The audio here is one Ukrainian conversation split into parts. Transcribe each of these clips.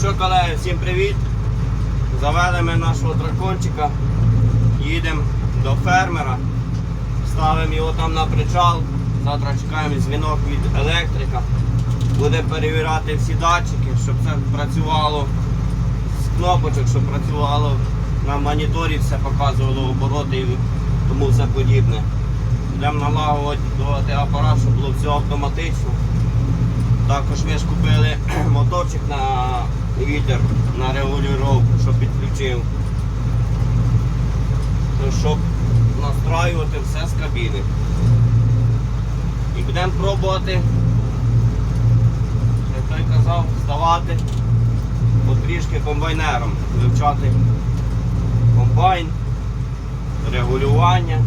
що, колеги, всім привіт! Завели ми нашого дракончика, їдемо до фермера, ставимо його там на причал. Завтра чекаємо дзвінок від електрика. Будемо перевіряти всі датчики, щоб це працювало з кнопочок, щоб працювало на моніторі, все показувало обороти і тому все подібне. Будемо налагодити апарат, щоб було все автоматично. Також ми ж купили моторчик на вітер на регулювання, щоб підключив. Щоб настраювати все з кабіни. І будемо пробувати, як той казав, ставати потрішки комбайнером, вивчати комбайн, регулювання.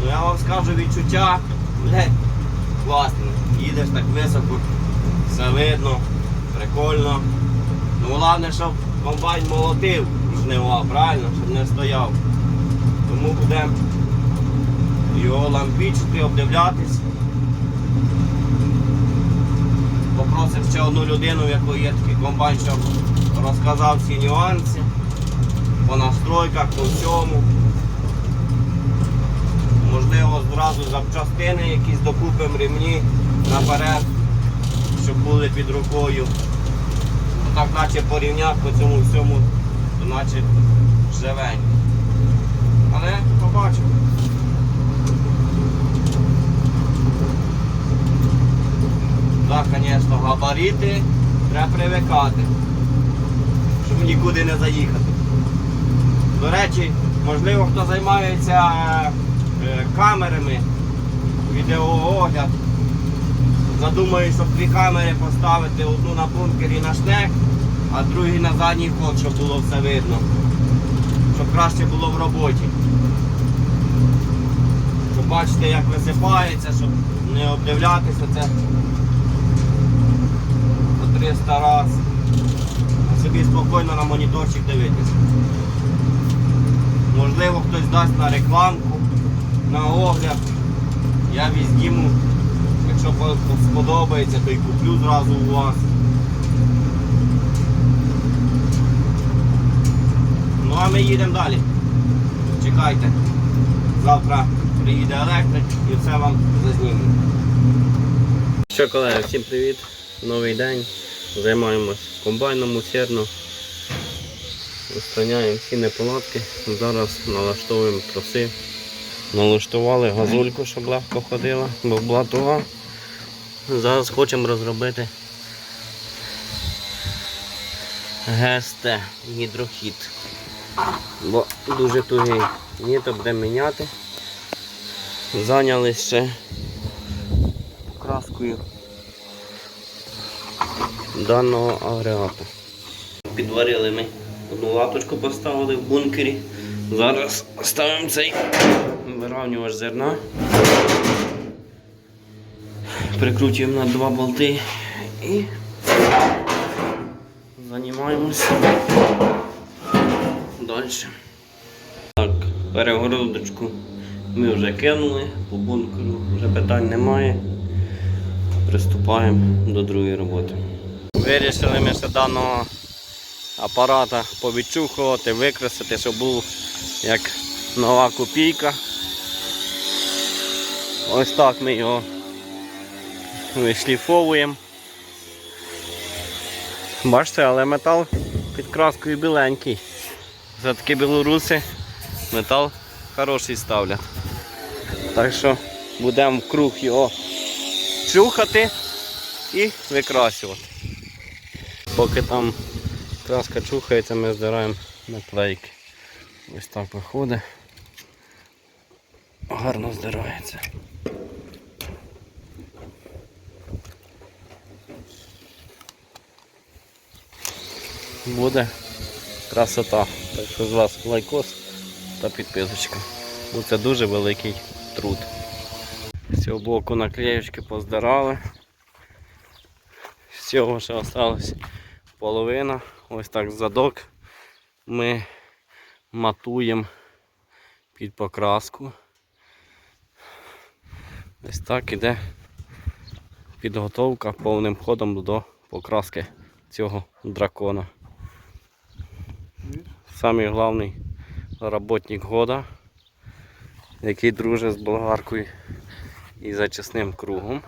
Ну я вам скажу відчуття, блядь, класне. Їдеш так високо, все видно, прикольно. Ну головне, щоб комбайн молотив жнива, правильно, щоб не стояв. Тому будемо його лампічити, обдивлятись. Попросив ще одну людину, в якої є такий комбайн, щоб розказав всі нюанси по настройках, по всьому. Можливо, зразу запчастини якісь докупимо ремні наперед, щоб були під рукою. Так наче порівняв по цьому всьому, то наче живень. Але побачимо. Так, звісно, габарити треба привикати, щоб нікуди не заїхати. До речі, можливо, хто займається е, камерами, відеоогляд, задумає, щоб дві камери поставити, одну на бункері на шнек, а другу на задній ход, щоб було все видно. Щоб краще було в роботі. Щоб бачити, як висипається, щоб не обдивлятися це по 300 раз. Собі спокійно на моніторчик дивитися. Можливо, хтось дасть на рекламку, на огляд. Я візьму, якщо сподобається, то й куплю зразу у вас. Ну а ми їдемо далі. Чекайте. Завтра приїде електрик і все вам зазнімемо. Що, колеги, всім привіт. Новий день. Займаємось комбайном усердно. Устраняємо всі неполадки. Зараз налаштовуємо троси. Налаштували газульку, щоб легко ходила, бо була туга. Зараз хочемо розробити ГСТ гідрохід. Бо дуже тугий. Ні, то будемо міняти. Зайняли ще покраскою даного агрегату. Підварили ми одну латочку, поставили в бункері. Зараз ставимо цей виравнювач зерна. Прикручуємо на два болти і займаємося далі. Так, перегородочку ми вже кинули, по бункеру вже питань немає. Приступаємо до другої роботи. Вирішили ми ще даного апарата повідчухувати, викрасити, щоб був як нова копійка. Ось так ми його вишліфовуємо. Бачите, але метал під краскою біленький. Все-таки білоруси метал хороший ставлять. Так що будемо в круг його чухати і викрасювати. Поки там краска чухається, ми здираємо наклейки. Ось так виходить. Гарно здирається. Буде красота. Так що з вас лайкос та підписочка. Бо це дуже великий труд. З цього боку наклеєчки поздирали. З цього ще осталось половина. Ось так задок ми матуємо під покраску. Ось так іде підготовка повним ходом до покраски цього дракона. Самий головний роботник года, який дружить з болгаркою і зачисним кругом.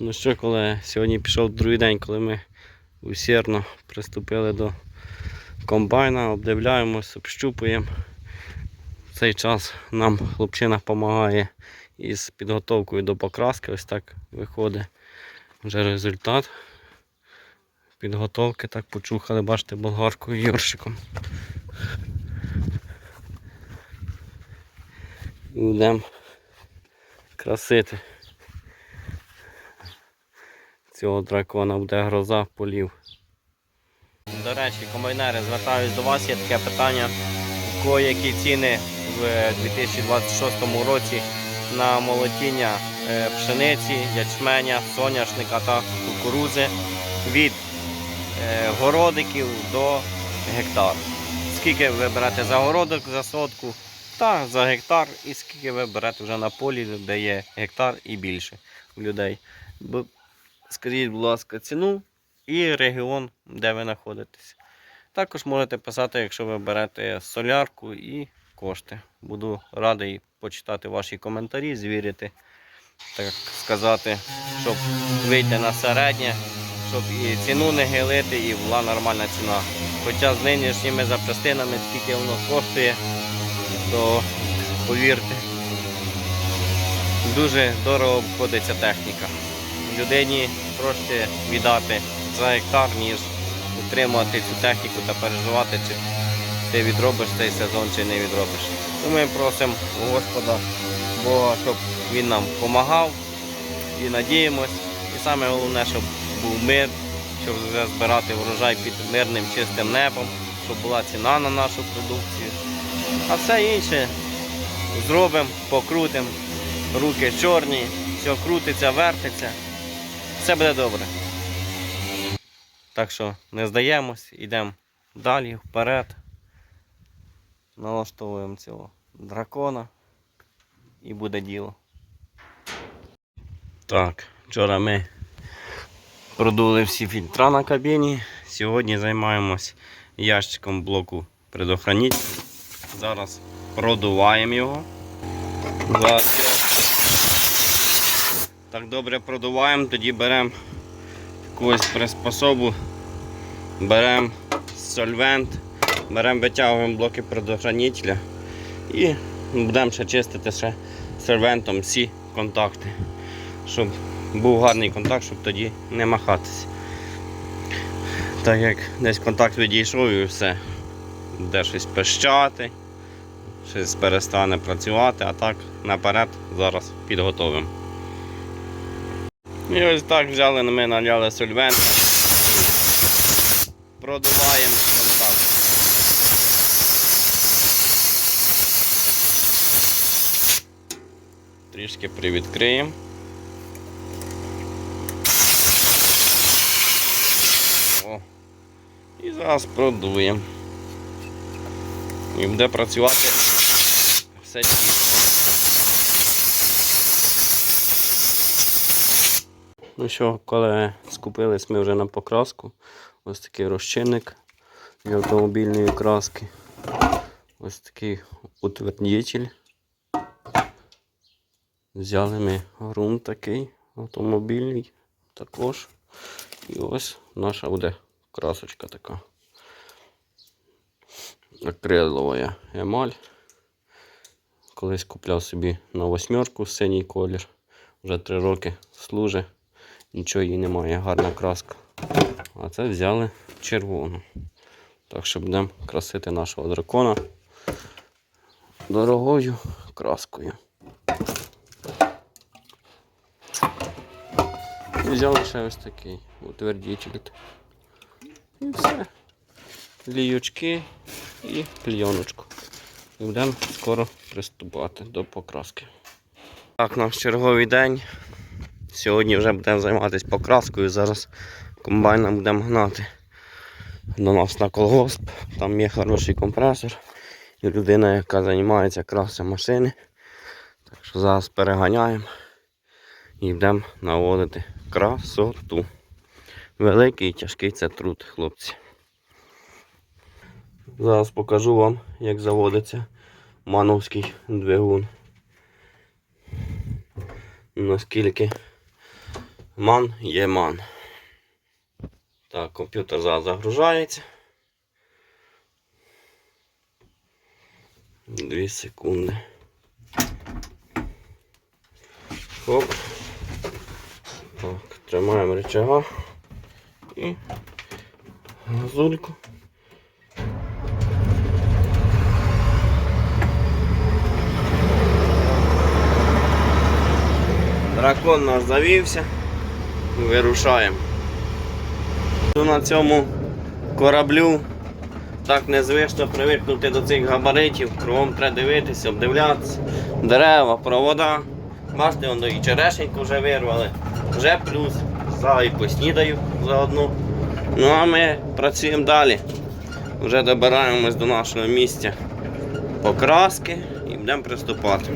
Ну що, коли сьогодні пішов другий день, коли ми усердно приступили до комбайна, обдивляємось, общупуємо. Цей час нам хлопчина допомагає із підготовкою до покраски. Ось так виходить вже результат. Підготовки так почухали, бачите, болгаркою Йоршиком. Будемо красити. Цього дракона буде гроза полів. До речі, комбайнери, звертаюсь до вас, є таке питання. У які ціни в 2026 році на молотіння е, пшениці, ячменя, соняшника та кукурузи від городиків до гектар. Скільки ви берете за городок, за сотку та за гектар, і скільки ви берете вже на полі, де є гектар і більше людей. Скажіть, будь ласка, ціну і регіон, де ви знаходитесь. Також можете писати, якщо ви берете солярку і кошти. Буду радий почитати ваші коментарі, звірити, так сказати, щоб вийти на середнє, щоб і ціну не гилити, і була нормальна ціна. Хоча з нинішніми запчастинами, скільки воно коштує, то повірте, дуже дорого обходиться техніка. Людині проще віддати за гектар, ніж утримувати цю техніку та переживати, чи ти відробиш цей сезон, чи не відробиш. Тому ми просимо Господа Бога, щоб він нам допомагав і надіємось. І саме головне, щоб був мир, щоб вже збирати врожай під мирним чистим небом, щоб була ціна на нашу продукцію. А все інше зробимо, покрутимо. Руки чорні, все крутиться, вертиться. Все буде добре. Так що не здаємось, йдемо далі, вперед. Налаштовуємо цього дракона і буде діло. Так, вчора ми продули всі фільтра на кабіні. Сьогодні займаємось ящиком блоку предохранителя. Зараз продуваємо його так добре продуваємо, тоді беремо якусь приспособу, беремо сольвент, беремо, витягуємо блоки предохранителя і будемо ще чистити ще сольвентом всі контакти, щоб був гарний контакт, щоб тоді не махатися. Так як десь контакт відійшов і все, буде щось пищати, щось перестане працювати, а так наперед зараз підготовимо. І ось так взяли ми наляли сольвент. Продуваємо контакт. Трішки привідкриємо. О. І зараз продуємо. І буде працювати все чітко. Ну що, коли скупились ми вже на покраску, ось такий розчинник для автомобільної краски. Ось такий утвердитель. Взяли ми ґрунт такий автомобільний також. І ось наша буде красочка така. Акрилова емаль. Колись купляв собі на восьмерку синій колір. Вже три роки служить. Нічого їй немає, гарна краска. А це взяли червону. Так що будемо красити нашого дракона дорогою краскою. І взяли ще ось такий утвердитель. І все. Ліючки і клейоночку. І будемо скоро приступати до покраски. Так, наш черговий день. Сьогодні вже будемо займатися покраскою. Зараз комбайном будемо гнати до нас на колгосп. Там є хороший компресор. І людина, яка займається красою машини. Так що зараз переганяємо і будемо наводити красоту. Великий і тяжкий це труд, хлопці. Зараз покажу вам, як заводиться мановський двигун. Наскільки ман є ман. Так, комп'ютер зараз загружається. Дві секунди. Хоп. Так, тримаємо рычага і газульку. Дракон наш завівся. Вирушаємо. На цьому кораблю так незвично привикнути до цих габаритів. Кругом треба дивитися, обдивлятися. Дерева, провода. Бачите, воно і черешеньку вже вирвали. Вже плюс. І поснідаю заодно. Ну а ми працюємо далі. Вже добираємось до нашого місця покраски і будемо приступати.